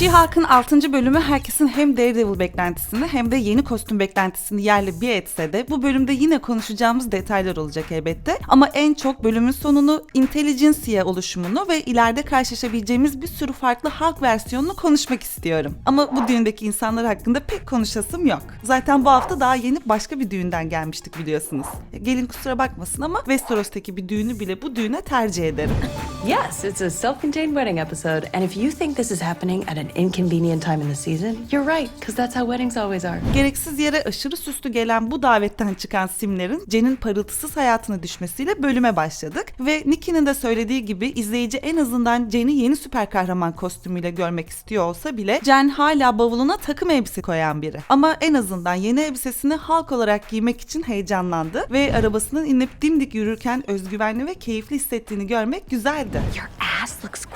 She-Hulk'ın 6. bölümü herkesin hem Daredevil beklentisini hem de yeni kostüm beklentisini yerle bir etse de bu bölümde yine konuşacağımız detaylar olacak elbette. Ama en çok bölümün sonunu Intelligencia oluşumunu ve ileride karşılaşabileceğimiz bir sürü farklı Hulk versiyonunu konuşmak istiyorum. Ama bu düğündeki insanlar hakkında pek konuşasım yok. Zaten bu hafta daha yeni başka bir düğünden gelmiştik biliyorsunuz. Gelin kusura bakmasın ama Westeros'taki bir düğünü bile bu düğüne tercih ederim. Yes, it's a self contained wedding episode. And if you think this is happening at an inconvenient time in the season, you're right, because that's how weddings always are. Gereksiz yere aşırı süslü gelen bu davetten çıkan simlerin Jen'in parıltısız hayatına düşmesiyle bölüme başladık. Ve Nicky'nin de söylediği gibi izleyici en azından Jen'i yeni süper kahraman kostümüyle görmek istiyor olsa bile Jen hala bavuluna takım elbise koyan biri. Ama en azından yeni elbisesini halk olarak giymek için heyecanlandı ve arabasından inip dimdik yürürken özgüvenli ve keyifli hissettiğini görmek güzeldi. Your ass looks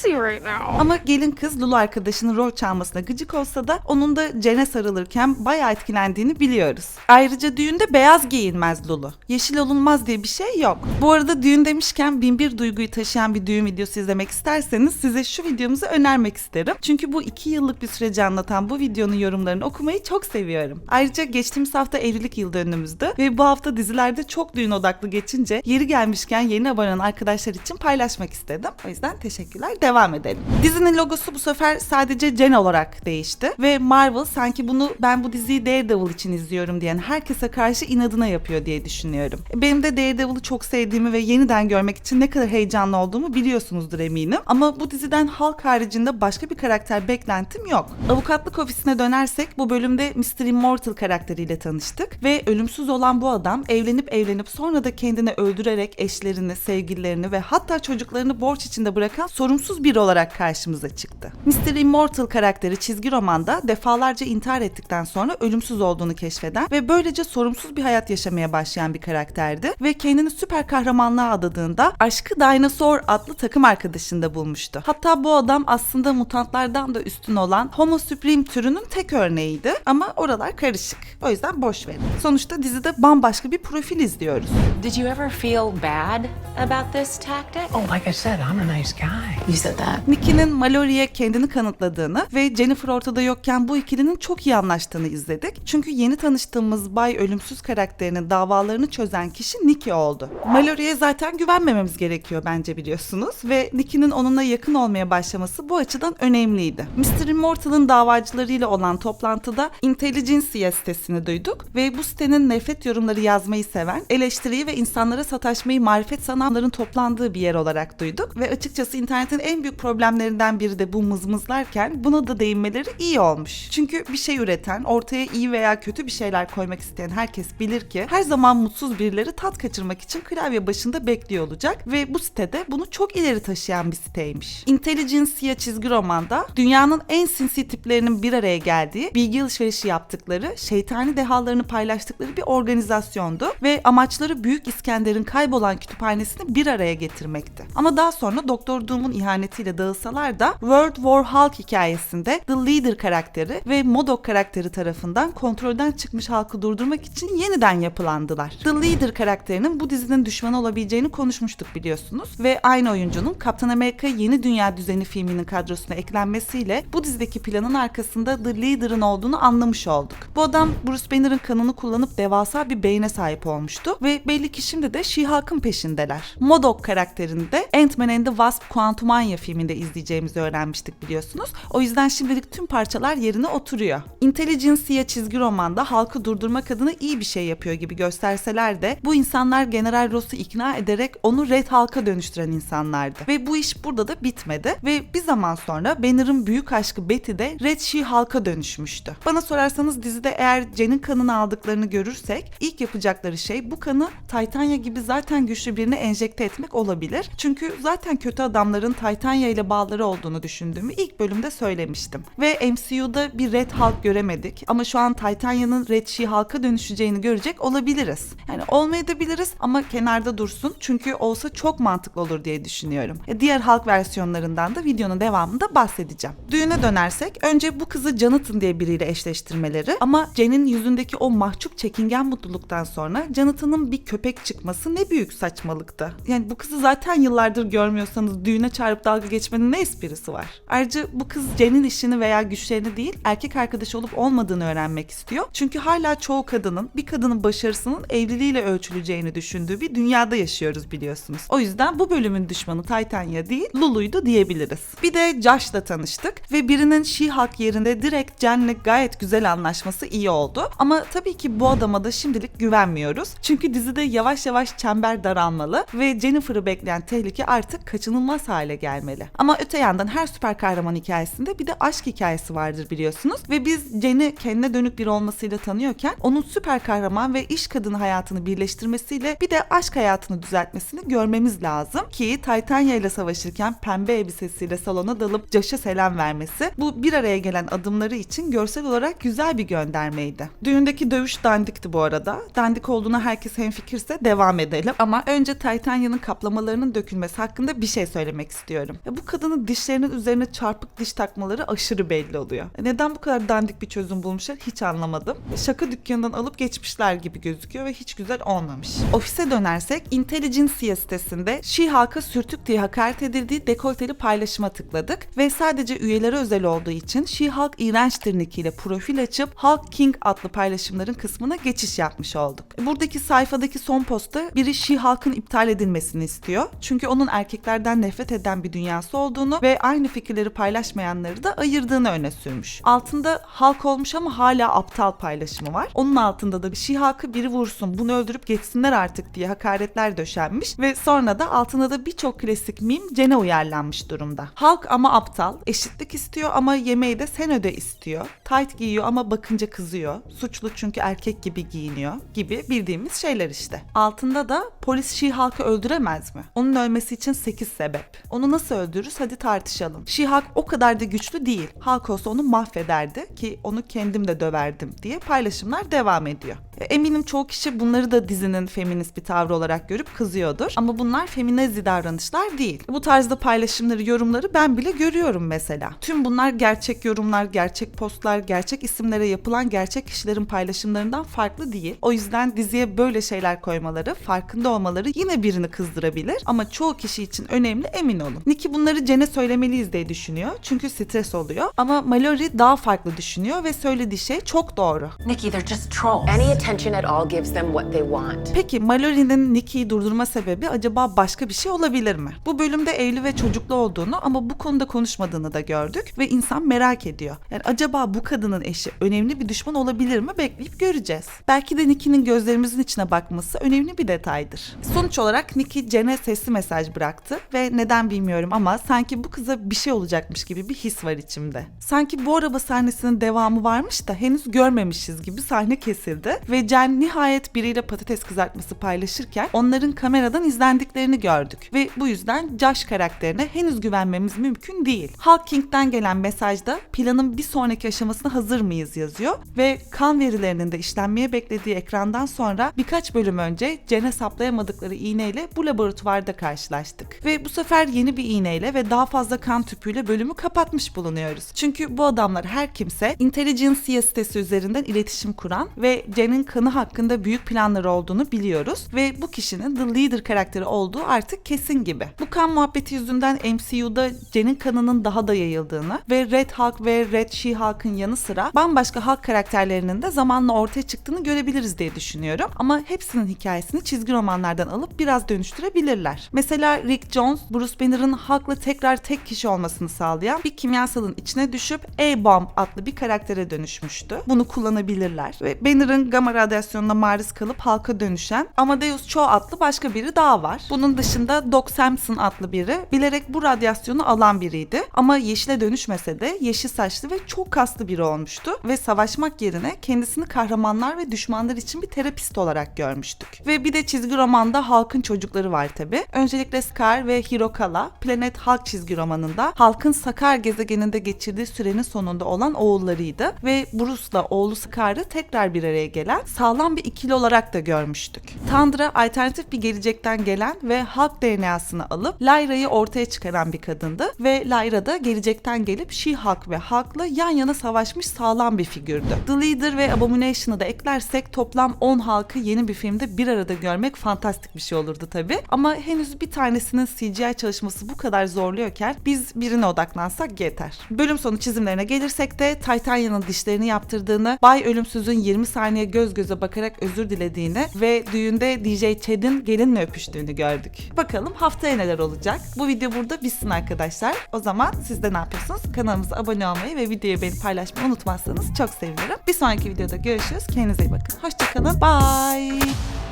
crazy right now. Ama gelin kız Lulu arkadaşının rol çalmasına gıcık olsa da onun da Cen'e sarılırken bayağı etkilendiğini biliyoruz. Ayrıca düğünde beyaz giyinmez Lulu. Yeşil olunmaz diye bir şey yok. Bu arada düğün demişken bin bir duyguyu taşıyan bir düğün videosu izlemek isterseniz size şu videomuzu önermek isterim. Çünkü bu iki yıllık bir süreci anlatan bu videonun yorumlarını okumayı çok seviyorum. Ayrıca geçtiğimiz hafta evlilik yıl dönümümüzdü ve bu hafta dizilerde çok düğün odaklı geçince yeri gelmişken yeni abone arkadaşlar için paylaşmak istedim. O yüzden teşekkürler. Devam edelim. Dizinin logosu bu sefer sadece Jen olarak değişti ve Marvel sanki bunu ben bu diziyi Daredevil için izliyorum diyen herkese karşı inadına yapıyor diye düşünüyorum. Benim de Daredevil'ı çok sevdiğimi ve yeniden görmek için ne kadar heyecanlı olduğumu biliyorsunuzdur eminim. Ama bu diziden Hulk haricinde başka bir karakter beklentim yok. Avukatlık ofisine dönersek bu bölümde Mr. Immortal karakteriyle tanıştık ve ölümsüz olan bu adam evlenip evlenip sonra da kendini öldürerek eşlerini, sevgililerini ve hatta çocuklarını borç içinde bırakan sorumsuz biri olarak karşımıza çıktı. Mr. Immortal karakteri çizgi romanda defalarca intihar ettikten sonra ölümsüz olduğunu keşfeden ve böylece sorumsuz bir hayat yaşamaya başlayan bir karakterdi ve kendini süper kahramanlığa adadığında aşkı Dinosaur adlı takım arkadaşında bulmuştu. Hatta bu adam aslında mutantlardan da üstün olan Homo Supreme türünün tek örneğiydi ama oralar karışık. O yüzden boş verin. Sonuçta dizide bambaşka bir profil izliyoruz. Did you ever feel bad about this tactic? Oh, like I said, I'm a nice guy. You said that. Nicky'nin Mallory'e kendini kanıtladığını ve Jennifer ortada yokken bu ikilinin çok iyi anlaştığını izledik. Çünkü yeni tanıştığımız Bay Ölümsüz karakterinin davalarını çözen kişi Nicky oldu. Mallory'e zaten güvenmememiz gerekiyor bence biliyorsunuz ve Nicky'nin onunla yakın olmaya başlaması bu açıdan önemliydi. Mr. Immortal'ın davacılarıyla olan toplantıda Intelligencia sitesini duyduk ve bu sitenin nefret yorumları yazmayı seven, eleştiriyi ve insanlara sataşmayı marifet sananların toplandığı bir yer olarak duyduk ve açıkçası internetin en büyük problemlerinden biri de bu mızmızlarken buna da değinmeleri iyi olmuş. Çünkü bir şey üreten, ortaya iyi veya kötü bir şeyler koymak isteyen herkes bilir ki her zaman mutsuz birileri tat kaçırmak için klavye başında bekliyor olacak ve bu sitede bunu çok ileri taşıyan bir siteymiş. Intelligencia çizgi romanda dünyanın en sinsi tiplerinin bir araya geldiği, bilgi alışverişi yaptıkları, şeytani dehalarını paylaştıkları bir organizasyondu ve amaçları Büyük İskender'in kaybolan kütüphanesini bir araya getirmekti. Ama daha sonra Doktor Doom'un ihanetiyle dağılsalar da World War Hulk hikayesinde The Leader karakteri ve Modok karakteri tarafından kontrolden çıkmış halkı durdurmak için yeniden yapılandılar. The Leader karakterinin bu dizinin düşmanı olabileceğini konuşmuştuk biliyorsunuz ve aynı oyuncunun Kaptan Amerika Yeni Dünya Düzeni filminin kadrosuna eklenmesiyle bu dizideki planın arkasında The Leader'ın olduğunu anlamış olduk. Bu adam Bruce Banner'ın kanını kullanıp devasa bir beyne sahip olmuştu ve belli ki şimdi de She-Hulk'ın peşindeler. Modok karakterini de Ant-Man and the Wasp Quantumania filminde izleyeceğimizi öğrenmiştik biliyorsunuz. O yüzden şimdilik tüm parçalar yerine oturuyor. Intelligencia çizgi romanda halkı durdurmak adına iyi bir şey yapıyor gibi gösterseler de bu insanlar General Ross'u ikna ederek onu Red Hulk'a dönüştüren insanlardı. Ve bu iş burada da bitmedi ve bir zaman sonra Banner'ın büyük aşkı Betty de Red She-Hulk'a dönüşmüştü. Bana sorarsanız dizide eğer Jen'in kanını aldıklarını görürsek ilk yapacakları şey bu kanı Titania gibi zaten güçlü birine enjekte etmek olabilir. Çünkü zaten kötü adamların Titania ile bağları olduğunu düşündüğümü ilk bölümde söylemiştim. Ve MCU'da bir Red Hulk göremedik ama şu an Titania'nın Red She-Hulk'a dönüşeceğini görecek olabiliriz. Yani olmayabiliriz ama kenarda dursun çünkü olsa çok mantıklı olur diye düşünüyorum. E, diğer Hulk versiyonlarından da videonun devamında bahsedeceğim. Düğüne dönersek önce bu kızı Jonathan diye biriyle eşleştirmeleri ama Jen'in yüzündeki o mahcup çekingen mutluluktan sonra Jonathan'ın bir köpek çıkması ne büyük saçmalıktı. Yani bu kızı zaten yıllardır görmüyorsanız düğüne çağırıp dalga geçmenin ne esprisi var? Ayrıca bu kız Jen'in işini veya güçlerini değil erkek arkadaşı olup olmadığını öğrenmek istiyor. Çünkü hala çoğu kadının bir kadının başarısının evliliğiyle ölçüleceğini düşündüğü bir dünyada yaşıyoruz biliyorsunuz. O yüzden bu bölümün düşmanı Titania değil Lulu'ydu diyebiliriz. Bir de Josh'la tanıştık ve birinin She-Hulk yerinde direkt Jen'le gayet güzel anlaşması iyi oldu. Ama tabii ki bu adama da şimdilik güvenmiyoruz. Çünkü dizide yavaş yavaş çember daralmalı ve Jennifer'ı bekleyen tehlike artık kaçınılmaz hale gelmeli. Ama öte yandan her süper kahraman hikayesinde bir de aşk hikayesi vardır biliyorsunuz. Ve biz Jen'i kendine dönük biri olmasıyla tanıyorken onun süper kahraman ve iş kadını hayatını birleştirmesiyle bir de aşk hayatını düzeltmesini görmemiz lazım. Ki Titania ile savaşırken pembe elbisesiyle salona dalıp Josh'a selam vermesi bu bir araya gelen adımları için görsel olarak güzel bir göndermeydi. Düğündeki dövüş dandikti bu arada. Dandik olduğuna herkes hemfikirse devam edelim. Ama önce Titania'nın kaplamalarının dökülmesi hakkında bir şey söylemek istiyorum. Ya bu kadının dişlerinin üzerine çarpık diş takmaları aşırı belli oluyor. Neden bu kadar dandik bir çözüm bulmuşlar hiç anlamadım. Şaka dükkanından alıp geçmişler gibi gözüküyor ve hiç güzel olmamış. Ofise dönersek Intelligentsia sitesinde She-Hulk'a sürtük diye hakaret edildiği dekolteli paylaşıma tıkladık ve sadece üyelere özel olduğu için She-Hulk iğrençtir nickiyle profil açıp Hulk King adlı paylaşımların kısmına geçiş yapmış olduk. Buradaki sayfadaki son postta biri She-Hulk'ın iptal edilmesini istiyor. Çünkü onun erkeklerden nefret eden bir dünyası olduğunu ve aynı fikirleri paylaşmayanları da ayırdığını öne sürmüş. Altında Hulk olmuş ama hala aptal paylaşımı var. Onun altında da bir She-Hulk'ı biri vursun, bunu öldürüp geçsinler artık diye hakaretler döşenmiş ve sonra da altında da birçok klasik meme Jen'e uyarlanmış durumda. Hulk ama aptal, eşitlik istiyor ama yemeği de sen öde istiyor. Tight giyiyor ama bakınca kızıyor. Suçlu çünkü erkek gibi giyiniyor gibi bildiğimiz şeyler işte. Altında da polis She-Hulk'ı öldüremez mi? Onun ölmesi için 8 sebep. Onu nasıl öldürürüz hadi tartışalım. She-Hulk o kadar da güçlü değil. Hulk olsa onu mahvederdi ki onu kendim de döverdim diye paylaşımlar devam ediyor. E, Eminim çoğu kişi bunları da dizinin feminist bir tavrı olarak görüp kızıyordur. Ama bunlar feminazi davranışlar değil. Bu tarzda paylaşımları, yorumları ben bile görüyorum mesela. Tüm bunlar gerçek yorumlar, gerçek postlar, gerçek isimlere yapılan gerçek kişilerin paylaşımlarından farklı değil. O yüzden diziye böyle şeyler koymaları, farkında olmaları yine birini kızdırabilir. Ama çoğu kişi için önemli emin olun. Nikki bunları Jen'e söylemeliyiz diye düşünüyor. Çünkü stres oluyor. Ama Mallory daha farklı düşünüyor ve söylediği şey çok doğru. Nikki, they're just trolls. Any attention at all gives them what they want. Peki Mallory'nin Nicky'yi durdurma sebebi acaba başka bir şey olabilir mi? Bu bölümde evli ve çocuklu olduğunu ama bu konuda konuşmadığını da gördük ve insan merak ediyor. Yani acaba bu kadının eşi önemli bir düşman olabilir mi bekleyip göreceğiz. Belki de Nicky'nin gözlerimizin içine bakması önemli bir detaydır. Sonuç olarak Nicky Jen'e sesli mesaj bıraktı ve neden bilmiyorum ama sanki bu kıza bir şey olacakmış gibi bir his var içimde. Sanki bu araba sahnesinin devamı varmış da henüz görmemişiz gibi sahne kesildi ve Jen nihayet biriyle patates kızartması paylaşırken onların kameradan izlendiklerini gördük ve bu yüzden Josh karakterine henüz güvenmemiz mümkün değil. Hulk King'den gelen mesajda planın bir sonraki aşamasına hazır mıyız yazıyor ve kan verilerinin de işlenmeye beklediği ekrandan sonra birkaç bölüm önce Jen'e saplayamadıkları iğneyle bu laboratuvarda karşılaştık. Ve bu sefer yeni bir iğneyle ve daha fazla kan tüpüyle bölümü kapatmış bulunuyoruz. Çünkü bu adamlar her kimse Intelligentsia sitesi üzerinden iletişim kuran ve Jen'in kanı hakkında büyük planları olduğunu biliyoruz ve bu kişinin The Leader karakteri olduğu artık kesin gibi. Bu kan muhabbeti yüzünden MCU'da Jen'in kanının daha da yayıldığını ve Red Hulk ve Red She-Hulk'ın yanı sıra bambaşka Hulk karakterlerinin de zamanla ortaya çıktığını görebiliriz diye düşünüyorum. Ama hepsinin hikayesini çizgi romanlardan alıp biraz dönüştürebilirler. Mesela Rick Jones, Bruce Banner'ın Hulk'la tekrar tek kişi olmasını sağlayan bir kimyasalın içine düşüp A-Bomb adlı bir karaktere dönüşmüştü. Bunu kullanabilirler. Ve Banner'ın gamma radyasyonuna maruz kalıp Hulk'a dönüşen Amadeus Cho adlı başka biri daha var. Bunun dışında Doc Samson adlı biri bilerek bu radyasyonu alan biriydi. Ama yeşile dönüşmese de yeşil saçlı ve çok kaslı biri olmuştu. Ve savaşmak yerine kendisini kahramanlar ve düşmanlar için bir terapist olarak görmüştük. Ve bir de çizgi romanda Hulk'ın çocukları var tabi. Öncelikle Scar ve Hirokala Planet Hulk çizgi romanında Hulk'ın Sakar gezegeninde geçirdiği sürenin sonunda olan oğullarıydı. Ve Bruce'la oğlu Scar'ı tekrar bir araya gelen sağlam bir ikili olarak da görmüştük. Tandra alternatif bir gelecekten gelen ve Hulk DNA'sını alıp Lyra'yı ortaya çıkaran bir kadındı ve Lyra da gelecekten gelip She-Hulk ve Hulk'la yan yana savaşmış sağlam bir figürdü. The Leader ve Abomination'ı da eklersek toplam 10 Hulk'ı yeni bir filmde bir arada görmek fantastik bir şey olurdu tabi. Ama henüz bir tanesinin CGI çalışması bu kadar zorluyorken biz birine odaklansak yeter. Bölüm sonu çizimlerine gelirsek de Titania'nın dişlerini yaptırdığını, Bay Ölümsüz'ün 20 saniye göz göze bakarak özür dilediğini ve düğünde DJ Chad'in gelinle öpüştüğünü gördük. Bakalım haftaya neler olacak? Bu video burada bitsin arkadaşlar. O zaman siz de ne yapıyorsunuz? Kanalımıza abone olmayı ve videoyu beğenip paylaşmayı unutmazsanız çok sevinirim. Bir sonraki videoda görüşürüz. Kendinize iyi bakın. Hoşçakalın. Bye.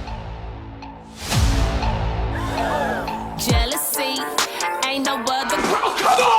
Come on!